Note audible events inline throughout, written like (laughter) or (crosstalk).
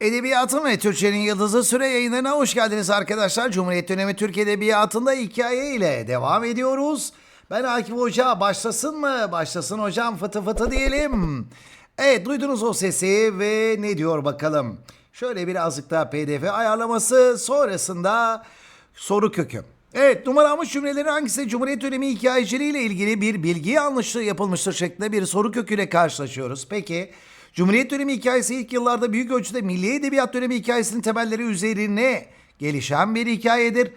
Edebiyatın ve Türkçenin Yıldızı Süre yayınlarına hoş geldiniz arkadaşlar. Cumhuriyet dönemi Türk Edebiyatı'nda hikaye ile devam ediyoruz. Ben Akif Hoca başlasın mı? Başlasın hocam fıtı fıtı diyelim. Evet duydunuz o sesi ve ne diyor bakalım. Şöyle birazcık daha pdf ayarlaması sonrasında soru kökü. Evet numaramış cümlelerin hangisi Cumhuriyet dönemi hikayeciliği ile ilgili bir bilgi yanlışlığı yapılmıştır şeklinde bir soru köküyle karşılaşıyoruz. Peki Cumhuriyet dönemi hikayesi ilk yıllarda büyük ölçüde milli edebiyat dönemi hikayesinin temelleri üzerine gelişen bir hikayedir.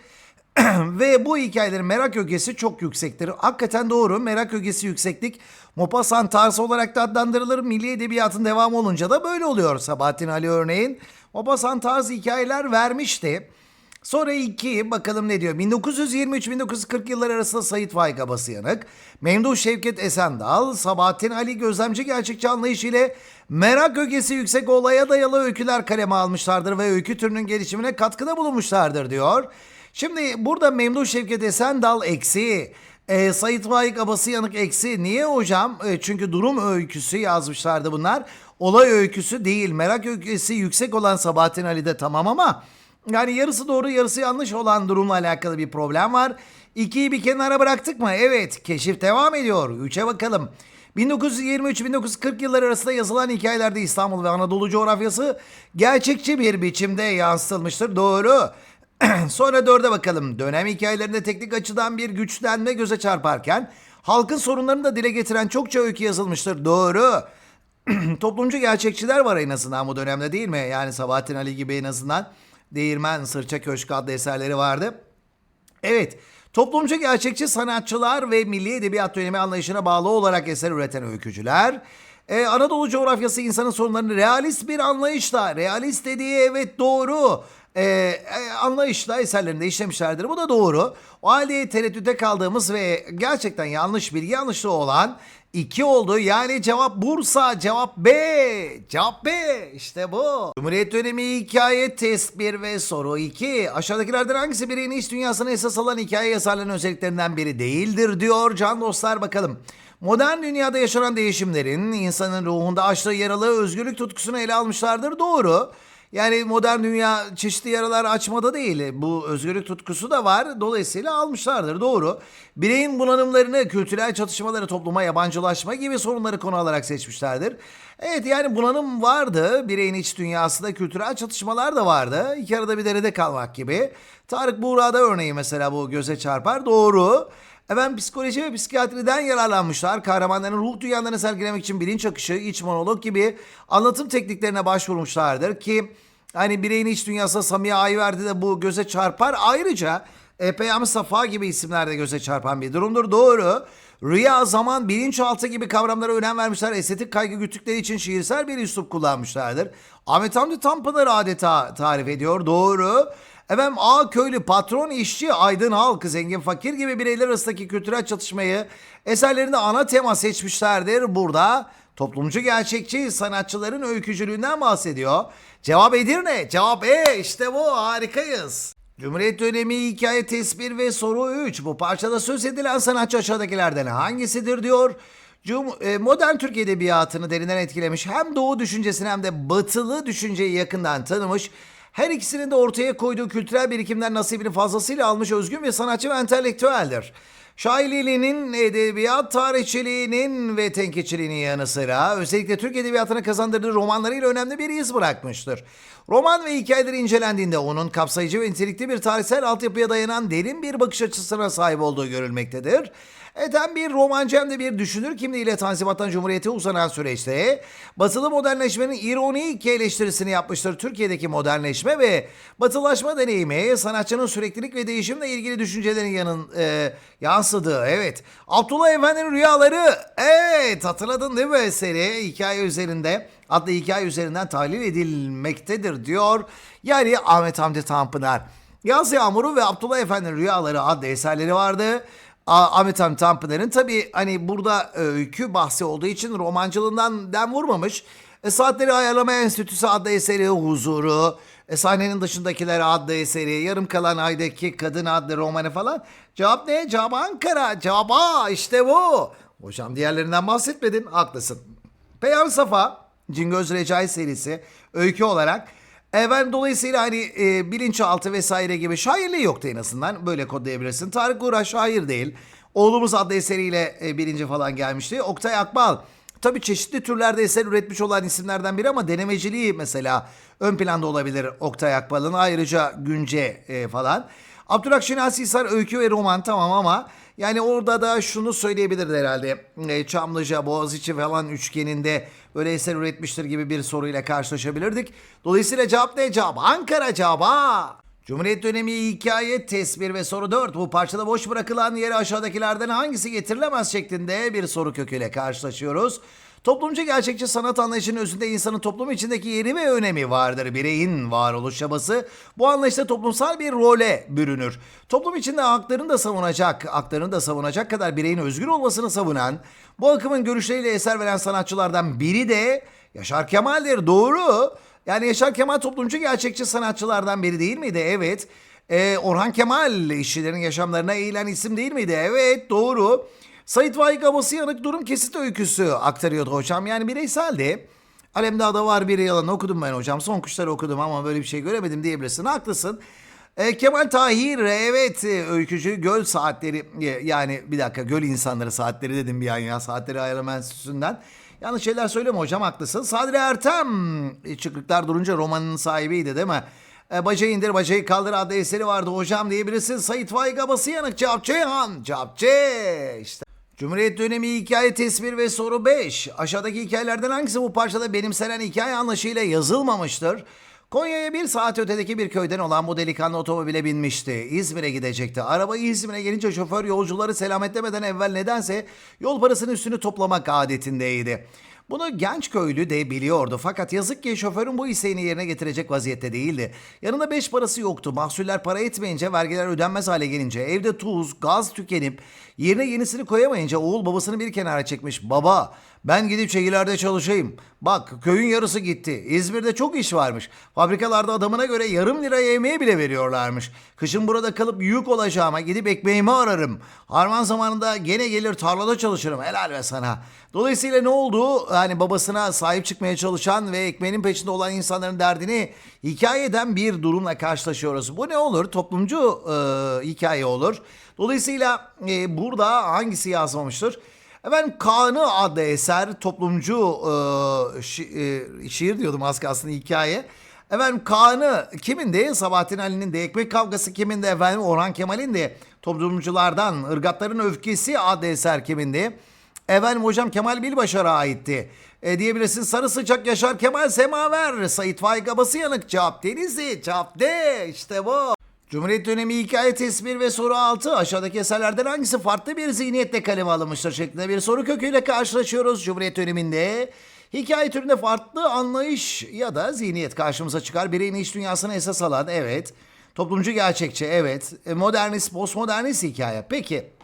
(clears throat) Ve bu hikayelerin merak ögesi çok yüksektir. Hakikaten doğru. Merak ögesi yükseklik Maupassant tarzı olarak da adlandırılır. Milli edebiyatın devamı olunca da böyle oluyor. Sabahattin Ali örneğin Maupassant tarzı hikayeler vermişti. Sonra iki bakalım ne diyor. 1923-1940 yılları arasında Sait Faik Abası Yanık, Memduh Şevket Esendal, Sabahattin Ali gözlemci gerçekçi anlayış ile merak ögesi yüksek olaya dayalı öyküler kaleme almışlardır ve öykü türünün gelişimine katkıda bulunmuşlardır diyor. Şimdi burada Memduh Şevket Esendal eksi, e, Sait Faik Abası Yanık eksi. Niye hocam? E, çünkü durum öyküsü yazmışlardı bunlar. Olay öyküsü değil. Merak öyküsü yüksek olan Sabahattin Ali'de tamam ama... Yani yarısı doğru yarısı yanlış olan durumla alakalı bir problem var. 2'yi bir kenara bıraktık mı? Evet keşif devam ediyor. 3'e bakalım. 1923-1940 yılları arasında yazılan hikayelerde İstanbul ve Anadolu coğrafyası gerçekçi bir biçimde yansıtılmıştır. Doğru. (clears throat) Sonra dörde bakalım. Dönem hikayelerinde teknik açıdan bir güçlenme göze çarparken halkın sorunlarını da dile getiren çokça öykü yazılmıştır. Doğru. (clears throat) Toplumcu gerçekçiler var en azından bu dönemde değil mi? Yani Sabahattin Ali gibi en azından Değirmen, Sırça Köşkü adlı eserleri vardı. Evet, toplumcu gerçekçi sanatçılar ve milli edebiyat dönemi anlayışına bağlı olarak eser üreten öykücüler. Ee, Anadolu coğrafyası insanın sorunlarını realist bir anlayışla, realist dediği evet doğru e, e, anlayışla eserlerinde işlemişlerdir. Bu da doğru. O halde tereddüte kaldığımız ve gerçekten yanlış bilgi yanlışlığı olan 2 oldu. Yani cevap Bursa, cevap B. Cevap B. İşte bu. Cumhuriyet dönemi hikaye test 1 ve soru 2. Aşağıdakilerden hangisi bireyin iç dünyasını esas alan hikaye yazarlarının özelliklerinden biri değildir diyor. Can dostlar bakalım. Modern dünyada yaşanan değişimlerin insanın ruhunda açtığı yaralı özgürlük tutkusunu ele almışlardır. Doğru. Yani modern dünya çeşitli yaralar açmada değil. Bu özgürlük tutkusu da var. Dolayısıyla almışlardır. Doğru. Bireyin bunalımlarını, kültürel çatışmaları, topluma yabancılaşma gibi sorunları konu alarak seçmişlerdir. Evet yani bunalım vardı. Bireyin iç dünyasında kültürel çatışmalar da vardı. İki arada bir derede kalmak gibi. Tarık Buğra'da örneği mesela bu göze çarpar. Doğru. Efendim psikoloji ve psikiyatriden yararlanmışlar. Kahramanların ruh dünyalarını sergilemek için bilinç akışı, iç monolog gibi anlatım tekniklerine başvurmuşlardır ki hani bireyin iç dünyasında Samiye Ayverdi de bu göze çarpar. Ayrıca Peyami Safa gibi isimler de göze çarpan bir durumdur. Doğru. Rüya, zaman, bilinçaltı gibi kavramlara önem vermişler. Estetik kaygı güttükleri için şiirsel bir üslup kullanmışlardır. Ahmet Hamdi Tanpınar adeta tarif ediyor. Doğru. Efendim A köylü, patron, işçi, aydın halk, zengin, fakir gibi bireyler arasındaki kültürel çatışmayı eserlerinde ana tema seçmişlerdir. Burada toplumcu gerçekçi sanatçıların öykücülüğünden bahsediyor. Cevap Edirne, cevap E işte bu harikayız. Cumhuriyet dönemi hikaye tespir ve soru 3. Bu parçada söz edilen sanatçı aşağıdakilerden hangisidir diyor. Cum e, modern Türk edebiyatını derinden etkilemiş hem doğu düşüncesini hem de batılı düşünceyi yakından tanımış her ikisinin de ortaya koyduğu kültürel birikimler nasibini fazlasıyla almış özgün ve sanatçı ve entelektüeldir. Şairliğinin, edebiyat tarihçiliğinin ve tenkitçiliğinin yanı sıra özellikle Türk edebiyatına kazandırdığı romanlarıyla önemli bir iz bırakmıştır. Roman ve hikayeleri incelendiğinde onun kapsayıcı ve nitelikli bir tarihsel altyapıya dayanan derin bir bakış açısına sahip olduğu görülmektedir. Hem bir romancı hem de bir düşünür kimliğiyle Tanzimat'tan Cumhuriyet'e uzanan süreçte batılı modernleşmenin ironik eleştirisini yapmıştır. Türkiye'deki modernleşme ve batılaşma deneyimi sanatçının süreklilik ve değişimle ilgili düşüncelerin yanın e, yansıdığı. Evet Abdullah Efendi'nin rüyaları evet hatırladın değil mi eseri hikaye üzerinde adlı hikaye üzerinden tahlil edilmektedir diyor. Yani Ahmet Hamdi Tanpınar. Yaz Yağmuru ve Abdullah Efendi'nin Rüyaları adlı eserleri vardı. Ahmet Hamdi Tanpınar'ın tabi hani burada öykü bahsi olduğu için romancılığından dem vurmamış. E, Saatleri Ayarlama Enstitüsü adlı eseri Huzuru, e, Sahnenin Dışındakiler adlı eseri, Yarım Kalan Aydaki Kadın adlı romanı falan. Cevap ne? Cevap Ankara. Cevap A işte bu. Hocam diğerlerinden bahsetmedin. Haklısın. Peyami Safa, Cingöz Recai serisi öykü olarak Efendim dolayısıyla hani e, bilinçaltı vesaire gibi şairliği yoktu en azından. Böyle kodlayabilirsin. Tarık Uğraş şair değil. Oğlumuz adlı eseriyle e, birinci falan gelmişti. Oktay Akbal tabii çeşitli türlerde eser üretmiş olan isimlerden biri ama denemeciliği mesela ön planda olabilir Oktay Akbal'ın. Ayrıca Günce e, falan. Abdülhak Şinasi Hisar öykü ve roman tamam ama yani orada da şunu söyleyebiliriz herhalde. E, Çamlıca, Boğaziçi falan üçgeninde böyle eser üretmiştir gibi bir soruyla karşılaşabilirdik. Dolayısıyla cevap ne cevap? Ankara cevabı. Cumhuriyet dönemi hikaye, tesbir ve soru 4. Bu parçada boş bırakılan yere aşağıdakilerden hangisi getirilemez şeklinde bir soru köküyle karşılaşıyoruz. Toplumcu gerçekçi sanat anlayışının özünde insanın toplum içindeki yeri ve önemi vardır. Bireyin varoluş çabası bu anlayışta toplumsal bir role bürünür. Toplum içinde haklarını da savunacak, haklarını da savunacak kadar bireyin özgür olmasını savunan, bu akımın görüşleriyle eser veren sanatçılardan biri de Yaşar Kemal'dir. Doğru. Yani Yaşar Kemal toplumcu gerçekçi sanatçılardan biri değil miydi? Evet. Ee, Orhan Kemal işçilerin yaşamlarına eğilen isim değil miydi? Evet doğru. Sait Faik Abası Yanık durum kesit öyküsü aktarıyordu hocam. Yani bireyseldi. Alemdağ'da var bir yalan okudum ben hocam. Son kuşları okudum ama böyle bir şey göremedim diyebilirsin. Haklısın. E, Kemal Tahir evet e, öykücü göl saatleri e, yani bir dakika göl insanları saatleri dedim bir an ya saatleri ayarlama enstitüsünden. Yanlış şeyler söyleme hocam haklısın. Sadri Ertem e, çıkrıklar durunca romanın sahibiydi değil mi? E, bacayı indir bacayı kaldır adlı eseri vardı hocam diyebilirsin. Sait Faik Abası Yanık Cevap Ceyhan Cevap işte. Cumhuriyet dönemi hikaye tesbir ve soru 5. Aşağıdaki hikayelerden hangisi bu parçada benimsenen hikaye anlayışıyla yazılmamıştır? Konya'ya bir saat ötedeki bir köyden olan bu delikanlı otomobile binmişti. İzmir'e gidecekti. Araba İzmir'e gelince şoför yolcuları selametlemeden evvel nedense yol parasının üstünü toplamak adetindeydi. Bunu genç köylü de biliyordu fakat yazık ki şoförün bu isteğini yerine getirecek vaziyette değildi. Yanında beş parası yoktu. Mahsuller para etmeyince vergiler ödenmez hale gelince evde tuz, gaz tükenip yerine yenisini koyamayınca oğul babasını bir kenara çekmiş. Baba ben gidip şehirlerde çalışayım. Bak köyün yarısı gitti. İzmir'de çok iş varmış. Fabrikalarda adamına göre yarım lira yemeğe bile veriyorlarmış. Kışın burada kalıp yük olacağıma gidip ekmeğimi ararım. Harman zamanında gene gelir tarlada çalışırım. Helal be sana. Dolayısıyla ne oldu? Yani babasına sahip çıkmaya çalışan ve ekmeğinin peşinde olan insanların derdini hikaye eden bir durumla karşılaşıyoruz. Bu ne olur? Toplumcu e, hikaye olur. Dolayısıyla e, burada hangisi yazmamıştır? Efendim Kaan'ı adlı eser toplumcu e, şi- e, şiir diyordum az kalsın hikaye. Efendim Kaan'ı kimin de Sabahattin Ali'nin de ekmek kavgası kimin de efendim Orhan Kemal'in de toplumculardan ırgatların öfkesi adlı eser kimin de. Efendim hocam Kemal Bilbaşar'a aitti. E, diyebilirsin Sarı Sıcak Yaşar Kemal Semaver. Sait Faik Abası Yanık cevap Denizli cevap D işte bu. Cumhuriyet dönemi hikaye tesbir ve soru 6 aşağıdaki eserlerden hangisi farklı bir zihniyetle kaleme alınmıştır şeklinde bir soru köküyle karşılaşıyoruz Cumhuriyet döneminde. Hikaye türünde farklı anlayış ya da zihniyet karşımıza çıkar. Bireyin iç dünyasını esas alan evet. Toplumcu gerçekçi evet. E, modernist, postmodernist hikaye. Peki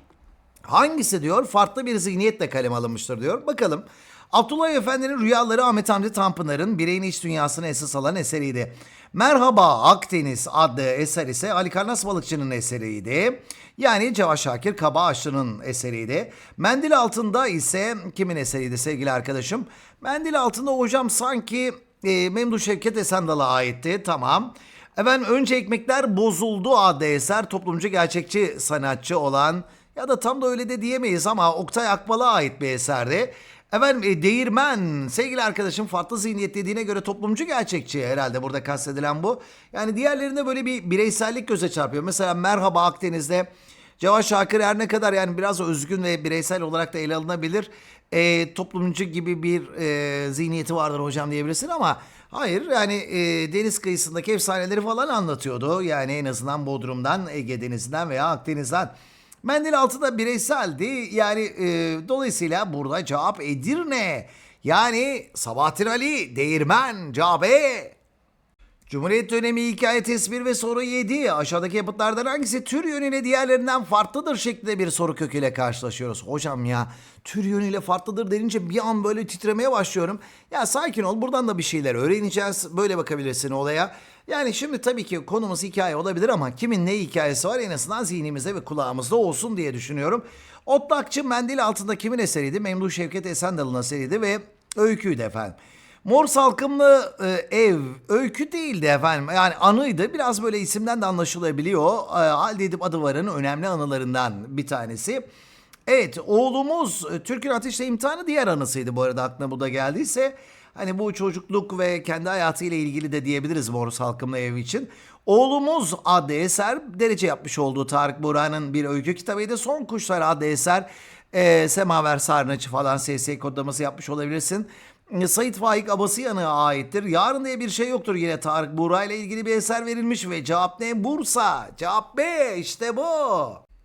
Hangisi diyor farklı bir zihniyetle kaleme alınmıştır diyor. Bakalım. Abdullah Efendi'nin Rüyaları Ahmet Hamdi Tanpınar'ın bireyin iç dünyasını esas alan eseriydi. Merhaba Akdeniz adlı eser ise Ali Karnas Balıkçı'nın eseriydi. Yani Cevat Şakir Kaba Ağaçlı'nın eseriydi. Mendil Altında ise kimin eseriydi sevgili arkadaşım? Mendil Altında hocam sanki e, Memduh Şevket Esendal'a aitti. Tamam. Efendim Önce Ekmekler Bozuldu adlı eser toplumcu gerçekçi sanatçı olan ya da tam da öyle de diyemeyiz ama Oktay Akbal'a ait bir eserdi. Efendim e, Değirmen sevgili arkadaşım farklı zihniyet dediğine göre toplumcu gerçekçi herhalde burada kastedilen bu. Yani diğerlerinde böyle bir bireysellik göze çarpıyor. Mesela Merhaba Akdeniz'de Cevat Şakir her ne kadar yani biraz özgün ve bireysel olarak da ele alınabilir. E, toplumcu gibi bir e, zihniyeti vardır hocam diyebilirsin ama hayır yani e, deniz kıyısındaki efsaneleri falan anlatıyordu. Yani en azından Bodrum'dan, Ege Denizi'nden veya Akdeniz'den. Mendil altında bireyseldi. Yani e, dolayısıyla burada cevap Edirne. Yani Sabahattin Ali, Değirmen, Cabe. Cumhuriyet dönemi hikaye tesbir ve soru 7. Aşağıdaki yapıtlardan hangisi tür yönüyle diğerlerinden farklıdır şeklinde bir soru köküyle karşılaşıyoruz. Hocam ya tür yönüyle farklıdır denince bir an böyle titremeye başlıyorum. Ya sakin ol buradan da bir şeyler öğreneceğiz. Böyle bakabilirsin olaya. Yani şimdi tabii ki konumuz hikaye olabilir ama kimin ne hikayesi var en azından zihnimizde ve kulağımızda olsun diye düşünüyorum. Otlakçı Mendil altında kimin eseriydi? Memduh Şevket Esendal'ın eseriydi ve öyküydü efendim. Mor Salkımlı e, ev öykü değildi efendim. Yani anıydı. Biraz böyle isimden de anlaşılabiliyor. E, Halide Edip Adıvar'ın önemli anılarından bir tanesi. Evet oğlumuz e, Türk'ün Ateşle imtihanı diğer anısıydı bu arada aklına bu da geldiyse. Hani bu çocukluk ve kendi hayatıyla ilgili de diyebiliriz Mor Salkımlı ev için. Oğlumuz adlı eser derece yapmış olduğu Tarık Burhan'ın bir öykü kitabıydı. Son Kuşlar adlı eser e, Semaver Sarnıcı falan SS kodlaması yapmış olabilirsin. E, Sait Faik Abasıyan'a aittir. Yarın diye bir şey yoktur yine Tarık Buğra ile ilgili bir eser verilmiş ve cevap ne? Bursa. Cevap B. İşte bu.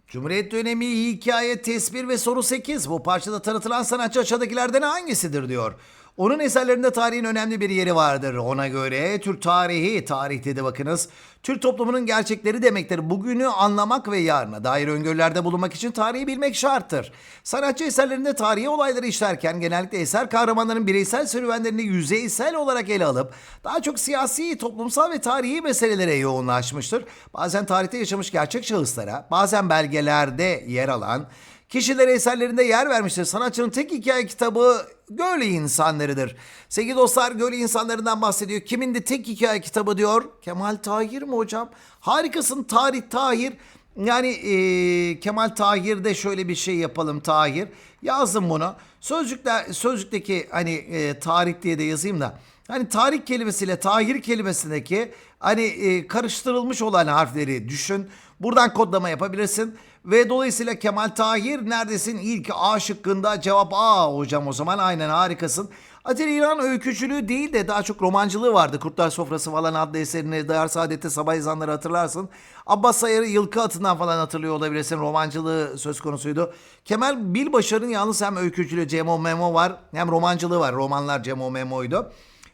Cumhuriyet dönemi hikaye, tesbir ve soru 8. Bu parçada tanıtılan sanatçı aşağıdakilerden hangisidir diyor. Onun eserlerinde tarihin önemli bir yeri vardır. Ona göre Türk tarihi, tarih dedi bakınız. Türk toplumunun gerçekleri demektir. Bugünü anlamak ve yarına dair öngörülerde bulunmak için tarihi bilmek şarttır. Sanatçı eserlerinde tarihi olayları işlerken genellikle eser kahramanların bireysel serüvenlerini yüzeysel olarak ele alıp daha çok siyasi, toplumsal ve tarihi meselelere yoğunlaşmıştır. Bazen tarihte yaşamış gerçek şahıslara, bazen belgelerde yer alan Kişilere eserlerinde yer vermiştir. Sanatçının tek hikaye kitabı Göl insanlarıdır. Sevgili dostlar Göl insanlarından bahsediyor. Kimin de tek hikaye kitabı diyor? Kemal Tahir mi hocam? Harikasın Tarih Tahir. Yani e, Kemal Tahir'de şöyle bir şey yapalım Tahir. Yazdım bunu. Sözcükler, sözcükteki hani e, tarih diye de yazayım da. Hani tarih kelimesiyle tahir kelimesindeki hani e, karıştırılmış olan harfleri düşün. Buradan kodlama yapabilirsin. Ve dolayısıyla Kemal Tahir neredesin? İlk A şıkkında cevap A hocam o zaman aynen harikasın. Atilla İran öykücülüğü değil de daha çok romancılığı vardı. Kurtlar Sofrası falan adlı eserini Dayar Saadet'te Sabah Ezanları hatırlarsın. Abbas Sayar'ı Yılkı Atından falan hatırlıyor olabilirsin. Romancılığı söz konusuydu. Kemal Bilbaşar'ın yalnız hem öykücülüğü Cemo Memo var hem romancılığı var. Romanlar Cemo Memo'ydu.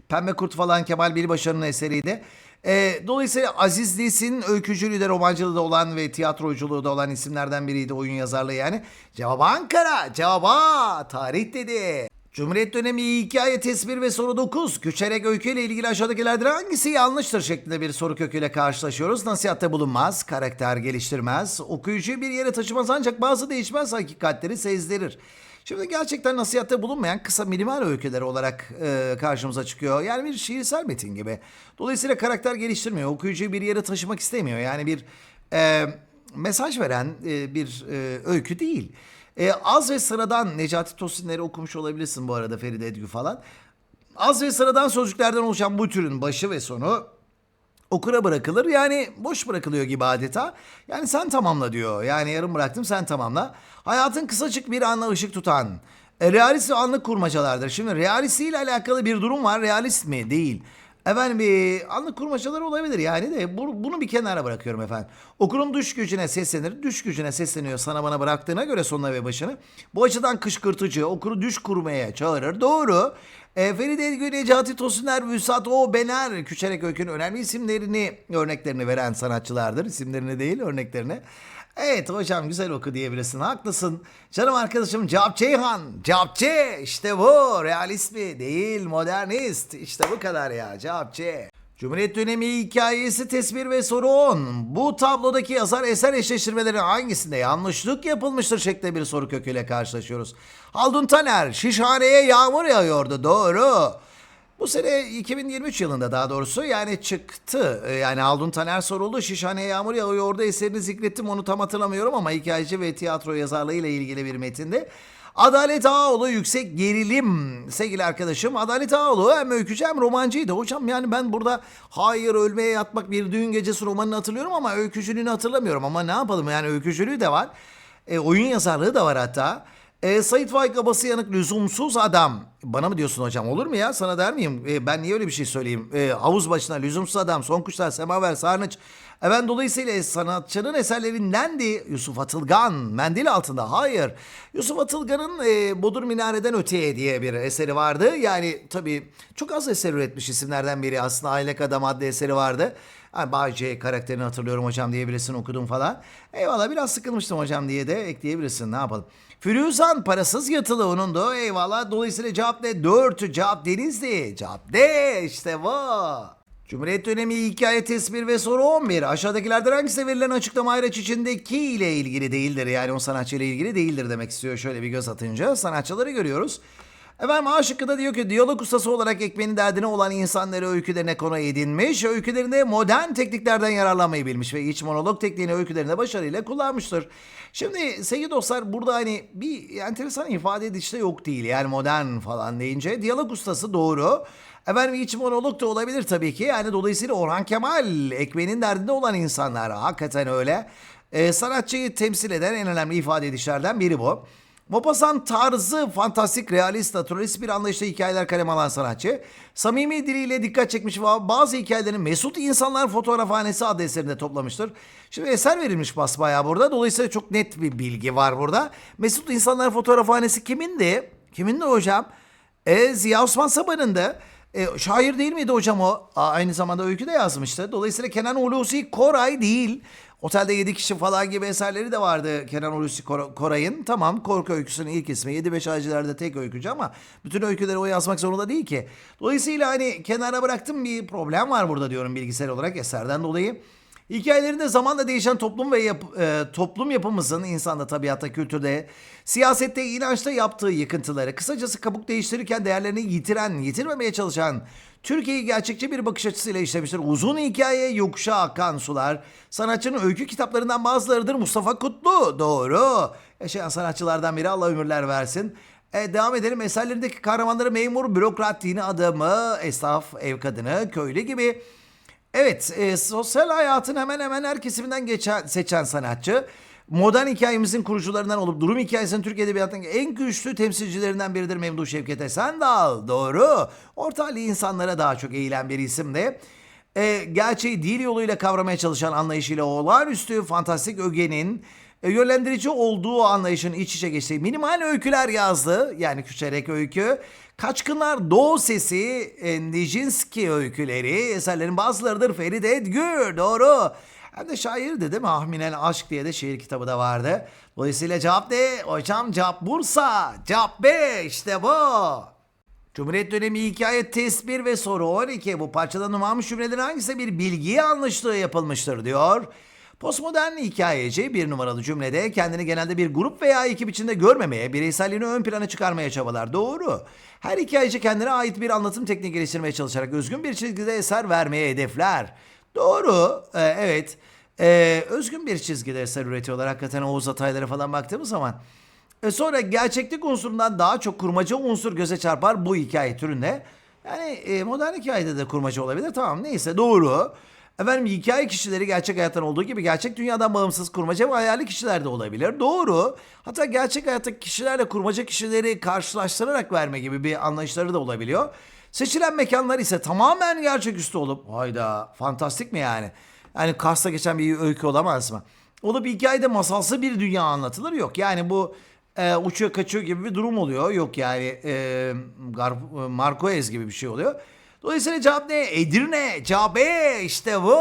Pembe Kurt falan Kemal Bilbaşar'ın eseriydi. E, dolayısıyla Aziz Nesin'in öykücülüğü de romancılığı da olan ve tiyatroculuğu da olan isimlerden biriydi oyun yazarlığı yani. Cevap Ankara. Cevap A. Tarih dedi. Cumhuriyet dönemi hikaye tesbir ve soru 9. Küçerek öyküyle ilgili aşağıdakilerden hangisi yanlıştır şeklinde bir soru köküyle karşılaşıyoruz. Nasihatte bulunmaz, karakter geliştirmez, okuyucuyu bir yere taşımaz ancak bazı değişmez hakikatleri sezdirir. Şimdi gerçekten nasihatte bulunmayan kısa minimal öyküler olarak e, karşımıza çıkıyor. Yani bir şiirsel metin gibi. Dolayısıyla karakter geliştirmiyor. Okuyucuyu bir yere taşımak istemiyor. Yani bir e, mesaj veren e, bir e, öykü değil. E, az ve sıradan Necati Tosinleri okumuş olabilirsin bu arada Feride Edgü falan. Az ve sıradan sözcüklerden oluşan bu türün başı ve sonu okura bırakılır. Yani boş bırakılıyor gibi adeta. Yani sen tamamla diyor. Yani yarım bıraktım sen tamamla. Hayatın kısacık bir anla ışık tutan. E, realist anlık kurmacalardır. Şimdi realist ile alakalı bir durum var. Realist mi? Değil. Efendim bir anlık kurmacalar olabilir yani de bu- bunu bir kenara bırakıyorum efendim. Okurun düş gücüne seslenir. Düş gücüne sesleniyor sana bana bıraktığına göre sonuna ve başını. Bu açıdan kışkırtıcı okuru düş kurmaya çağırır. Doğru. E, Feride Edgü, Necati Tosuner, Vüsat O, Bener, Küçerek Öykü'nün önemli isimlerini, örneklerini veren sanatçılardır. İsimlerini değil, örneklerini. Evet hocam güzel oku diyebilirsin. Haklısın. Canım arkadaşım Cevap Ceyhan. Cevap C. İşte bu. Realist mi? Değil. Modernist. İşte bu kadar ya. Cevap C. Cumhuriyet dönemi hikayesi tesbir ve soru 10. Bu tablodaki yazar eser eşleştirmeleri hangisinde yanlışlık yapılmıştır şeklinde bir soru köküyle karşılaşıyoruz. Haldun Taner, şişhaneye yağmur yağıyordu. Doğru. Bu sene 2023 yılında daha doğrusu yani çıktı. Ee, Yani Haldun Taner soruldu. Şişhaneye yağmur yağıyordu eserini zikrettim onu tam hatırlamıyorum ama hikayeci ve tiyatro yazarlığı ile ilgili bir metinde. Adalet Ağoğlu yüksek gerilim sevgili arkadaşım. Adalet Ağoğlu hem öykücü hem romancıydı. Hocam yani ben burada hayır ölmeye yatmak bir düğün gecesi romanını hatırlıyorum ama öykücülüğünü hatırlamıyorum. Ama ne yapalım yani öykücülüğü de var. E, oyun yazarlığı da var hatta. E, Sait Faik Abası yanık lüzumsuz adam. Bana mı diyorsun hocam olur mu ya? Sana der miyim? E, ben niye öyle bir şey söyleyeyim? E, havuz başına lüzumsuz adam, son kuşlar, semaver, sarnıç. E, ben dolayısıyla sanatçının eserlerinden de Yusuf Atılgan, mendil altında. Hayır. Yusuf Atılgan'ın e, Bodur Minare'den Öteye diye bir eseri vardı. Yani tabii çok az eser üretmiş isimlerden biri. Aslında Aylak Adam adlı eseri vardı. Yani Bağcay karakterini hatırlıyorum hocam diyebilirsin okudum falan. Eyvallah biraz sıkılmıştım hocam diye de ekleyebilirsin ne yapalım. Firuzan parasız yatılı onun da eyvallah. Dolayısıyla cevap ne? 4 cevap Denizli. Cevap D işte bu. Cumhuriyet dönemi hikaye tesbir ve soru 11. Aşağıdakilerden hangisi verilen açıklama ayraç içindeki ile ilgili değildir? Yani o sanatçı ile ilgili değildir demek istiyor şöyle bir göz atınca. Sanatçıları görüyoruz. Efendim A da diyor ki diyalog ustası olarak ekmeğinin derdine olan insanları öykülerine konu edinmiş. Öykülerinde modern tekniklerden yararlanmayı bilmiş ve iç monolog tekniğini öykülerinde başarıyla kullanmıştır. Şimdi sevgili dostlar burada hani bir enteresan ifade edişte yok değil. Yani modern falan deyince diyalog ustası doğru. Efendim iç monolog da olabilir tabii ki. Yani dolayısıyla Orhan Kemal ekmeğinin derdinde olan insanlar hakikaten öyle. Ee, sanatçıyı temsil eden en önemli ifade edişlerden biri bu. Maupassant tarzı fantastik, realist, naturalist bir anlayışla hikayeler kaleme alan sanatçı. Samimi diliyle dikkat çekmiş ve bazı hikayelerini Mesut İnsanlar Fotoğrafhanesi adlı eserinde toplamıştır. Şimdi eser verilmiş basbayağı burada. Dolayısıyla çok net bir bilgi var burada. Mesut İnsanlar Fotoğrafhanesi kimindi? Kimindi hocam? E, Ziya Osman Saban'ın da. E, şair değil miydi hocam o? Aa, aynı zamanda öykü de yazmıştı. Dolayısıyla Kenan Hulusi Koray değil. Otelde 7 kişi falan gibi eserleri de vardı Kenan Hulusi Kor- Koray'ın. Tamam korku öyküsünün ilk ismi. 7-5 Ağacılar'da tek öykücü ama bütün öyküleri o yazmak zorunda değil ki. Dolayısıyla hani kenara bıraktım bir problem var burada diyorum bilgisayar olarak eserden dolayı. Hikayelerinde zamanla değişen toplum ve yap- e, toplum yapımızın insanda, tabiatta, kültürde, siyasette, inançta yaptığı yıkıntıları, kısacası kabuk değiştirirken değerlerini yitiren, yitirmemeye çalışan, Türkiye'yi gerçekçi bir bakış açısıyla işlemiştir. Uzun hikaye, yokuşa akan sular. Sanatçının öykü kitaplarından bazılarıdır. Mustafa Kutlu, doğru. Yaşayan sanatçılardan biri Allah ömürler versin. E, devam edelim. Eserlerindeki kahramanları memur, bürokrat, dini adamı, esnaf, ev kadını, köylü gibi Evet, e, sosyal hayatın hemen hemen her kesiminden geçen, seçen sanatçı. Modern hikayemizin kurucularından olup durum hikayesinin Türk Edebiyatı'nın en güçlü temsilcilerinden biridir Memduh Şevket Esendal. Doğru. Orta halli insanlara daha çok eğilen bir isim de. E, gerçeği dil yoluyla kavramaya çalışan anlayışıyla olağanüstü fantastik ögenin e, yönlendirici olduğu anlayışın iç içe geçtiği minimal öyküler yazdı. Yani küçerek öykü. Kaçkınlar Doğu Sesi, e, Nijinsky öyküleri, eserlerin bazılarıdır Feride Edgür, doğru. Hem de şairdi değil mi? Ahminen Aşk diye de şiir kitabı da vardı. Dolayısıyla cevap ne? Hocam cevap Bursa. Cevap B işte bu. Cumhuriyet dönemi hikaye test 1 ve soru 12. Bu parçada numaramış cümlelerin hangisi bir bilgiye anlaştığı yapılmıştır diyor. Postmodern hikayeci bir numaralı cümlede kendini genelde bir grup veya ekip içinde görmemeye, bireyselliğini ön plana çıkarmaya çabalar. Doğru. Her hikayeci kendine ait bir anlatım tekniği geliştirmeye çalışarak özgün bir çizgide eser vermeye hedefler. Doğru. Ee, evet. Ee, özgün bir çizgide eser üretiyorlar. Hakikaten Oğuz Ataylara falan baktığımız zaman. E sonra gerçeklik unsurundan daha çok kurmaca unsur göze çarpar bu hikaye türünde. Yani e, modern hikayede de kurmaca olabilir. Tamam neyse doğru. Efendim hikaye kişileri gerçek hayattan olduğu gibi gerçek dünyadan bağımsız kurmaca ve hayali kişiler de olabilir. Doğru. Hatta gerçek hayattaki kişilerle kurmaca kişileri karşılaştırarak verme gibi bir anlayışları da olabiliyor. Seçilen mekanlar ise tamamen gerçeküstü olup hayda fantastik mi yani? Yani Kars'ta geçen bir öykü olamaz mı? Olup hikayede masalsı bir dünya anlatılır yok. Yani bu e, uçuyor kaçıyor gibi bir durum oluyor. Yok yani e, Marquez gibi bir şey oluyor. Dolayısıyla cevap ne? Edirne. Cevap E. İşte bu.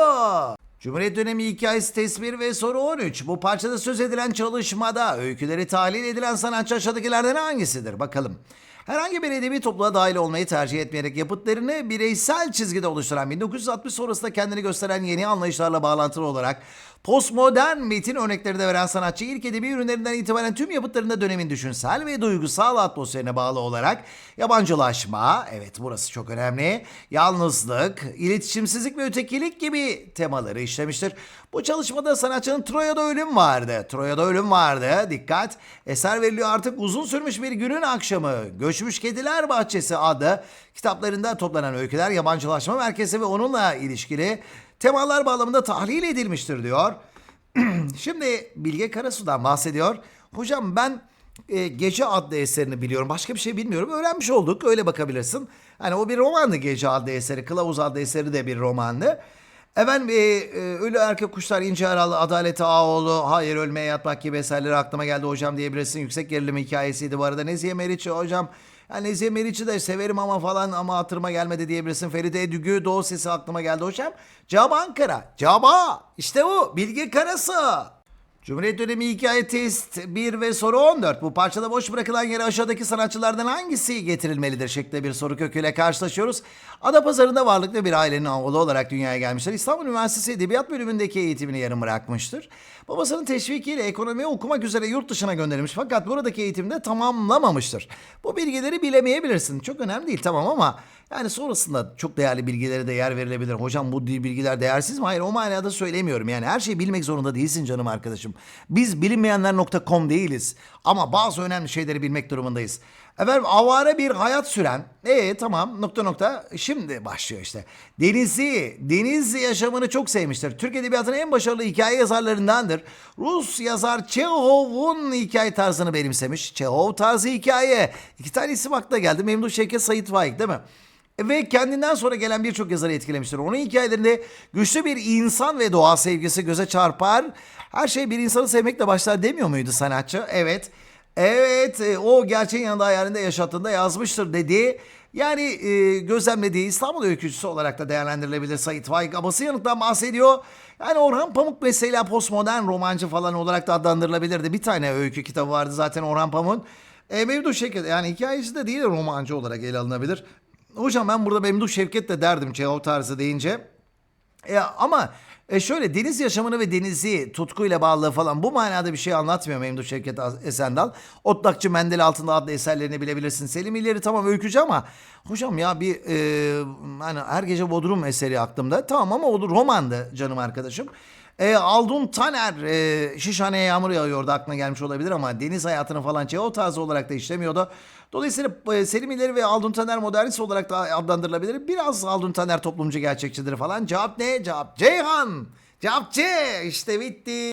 Cumhuriyet dönemi hikayesi test 1 ve soru 13. Bu parçada söz edilen çalışmada öyküleri tahlil edilen sanatçı aşağıdakilerden hangisidir? Bakalım. Herhangi bir edebi topluluğa dahil olmayı tercih etmeyerek yapıtlarını bireysel çizgide oluşturan 1960 sonrasında kendini gösteren yeni anlayışlarla bağlantılı olarak postmodern metin örnekleri de veren sanatçı ilk edebi ürünlerinden itibaren tüm yapıtlarında dönemin düşünsel ve duygusal atmosferine bağlı olarak yabancılaşma, evet burası çok önemli, yalnızlık, iletişimsizlik ve ötekilik gibi temaları işlemiştir. Bu çalışmada sanatçının Troya'da ölüm vardı. Troya'da ölüm vardı. Dikkat. Eser veriliyor artık uzun sürmüş bir günün akşamı. Göçmüş Kediler Bahçesi adı kitaplarında toplanan öyküler yabancılaşma merkezi ve onunla ilişkili temalar bağlamında tahlil edilmiştir diyor. (clears throat) Şimdi Bilge Karasu'dan bahsediyor. Hocam ben e, Gece adlı eserini biliyorum. Başka bir şey bilmiyorum. Öğrenmiş olduk. Öyle bakabilirsin. Hani o bir romandı Gece adlı eseri. Kılavuz adlı eseri de bir romandı. Efendim e, e, Ölü Erkek Kuşlar, İnce Aralı, Adalet Ağoğlu, Hayır Ölmeye Yatmak gibi eserleri aklıma geldi hocam diyebilirsin. Yüksek gerilim hikayesiydi bu arada. Nezihe Meriç'i hocam. Yani Nezihe Meriç'i de severim ama falan ama hatırıma gelmedi diyebilirsin. Feride Dügü, Doğu Sesi aklıma geldi hocam. Cevap Ankara. Cevap A. İşte bu. Bilge Karasu. Cumhuriyet dönemi hikaye test 1 ve soru 14. Bu parçada boş bırakılan yere aşağıdaki sanatçılardan hangisi getirilmelidir şeklinde bir soru köküyle karşılaşıyoruz. Adapazarı'nda varlıklı bir ailenin oğlu olarak dünyaya gelmişler. İstanbul Üniversitesi Edebiyat bölümündeki eğitimini yarım bırakmıştır. Babasının teşvikiyle ekonomiyi okumak üzere yurt dışına gönderilmiş fakat buradaki eğitimde tamamlamamıştır. Bu bilgileri bilemeyebilirsin. Çok önemli değil tamam ama yani sonrasında çok değerli bilgilere de yer verilebilir. Hocam bu bilgiler değersiz mi? Hayır o manada söylemiyorum. Yani her şeyi bilmek zorunda değilsin canım arkadaşım. Biz bilinmeyenler.com değiliz. Ama bazı önemli şeyleri bilmek durumundayız. Efendim avare bir hayat süren. E tamam nokta nokta şimdi başlıyor işte. Denizli, Denizli yaşamını çok sevmiştir. Türk Edebiyatı'nın en başarılı hikaye yazarlarındandır. Rus yazar Çehov'un hikaye tarzını benimsemiş. Çehov tarzı hikaye. İki tane isim akla geldi. Memduh Şevket Sayit Faik değil mi? Ve kendinden sonra gelen birçok yazarı etkilemiştir. Onun hikayelerinde güçlü bir insan ve doğa sevgisi göze çarpar. Her şey bir insanı sevmekle başlar demiyor muydu sanatçı? Evet. Evet e, o gerçeğin yanında hayalinde yaşattığında yazmıştır dedi. Yani e, gözlemlediği İstanbul öykücüsü olarak da değerlendirilebilir Sait Faik. Abası yanıktan bahsediyor. Yani Orhan Pamuk mesela postmodern romancı falan olarak da adlandırılabilirdi. Bir tane öykü kitabı vardı zaten Orhan Pamuk'un. E, Memduh Şevket yani hikayesi de değil de romancı olarak ele alınabilir. Hocam ben burada Memduh Şevket de derdim Çehov tarzı deyince. E, ama e, şöyle deniz yaşamını ve denizi tutkuyla bağlılığı falan bu manada bir şey anlatmıyor Memduh Şevket Esendal. Otlakçı Mendel altında adlı eserlerini bilebilirsin. Selim İlleri tamam öykücü ama hocam ya bir e, hani her gece Bodrum eseri aklımda. Tamam ama o romandı canım arkadaşım. E, Aldun Taner e, Şişhane'ye yağmur yağıyordu aklına gelmiş olabilir ama deniz hayatını falan şey o tarzı olarak da işlemiyordu. Dolayısıyla e, Selim İleri ve Aldun Taner modernist olarak da adlandırılabilir. Biraz Aldun Taner toplumcu gerçekçidir falan. Cevap ne? Cevap Ceyhan. Cevap C. İşte bitti.